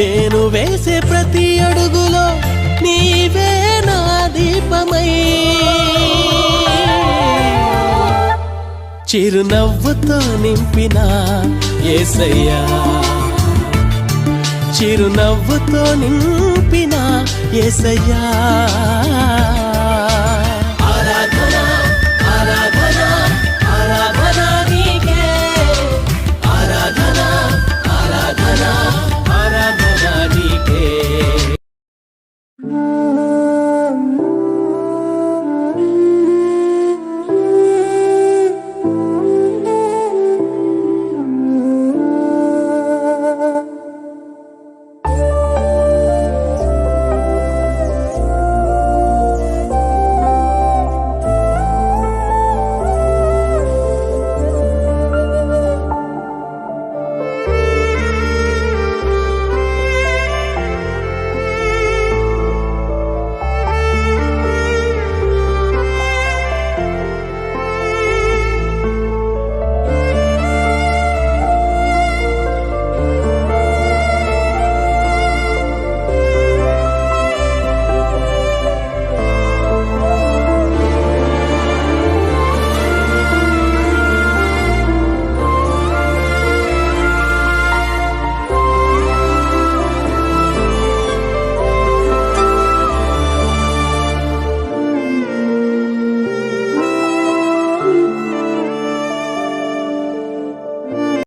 నేను వేసే ప్రతి అడుగులో నీవే నా దీపమై. చిరునవ్వుతో నింపిన ఏసయ్యా. చిరునవ్వుతో నింపిన ఏసయ్యా.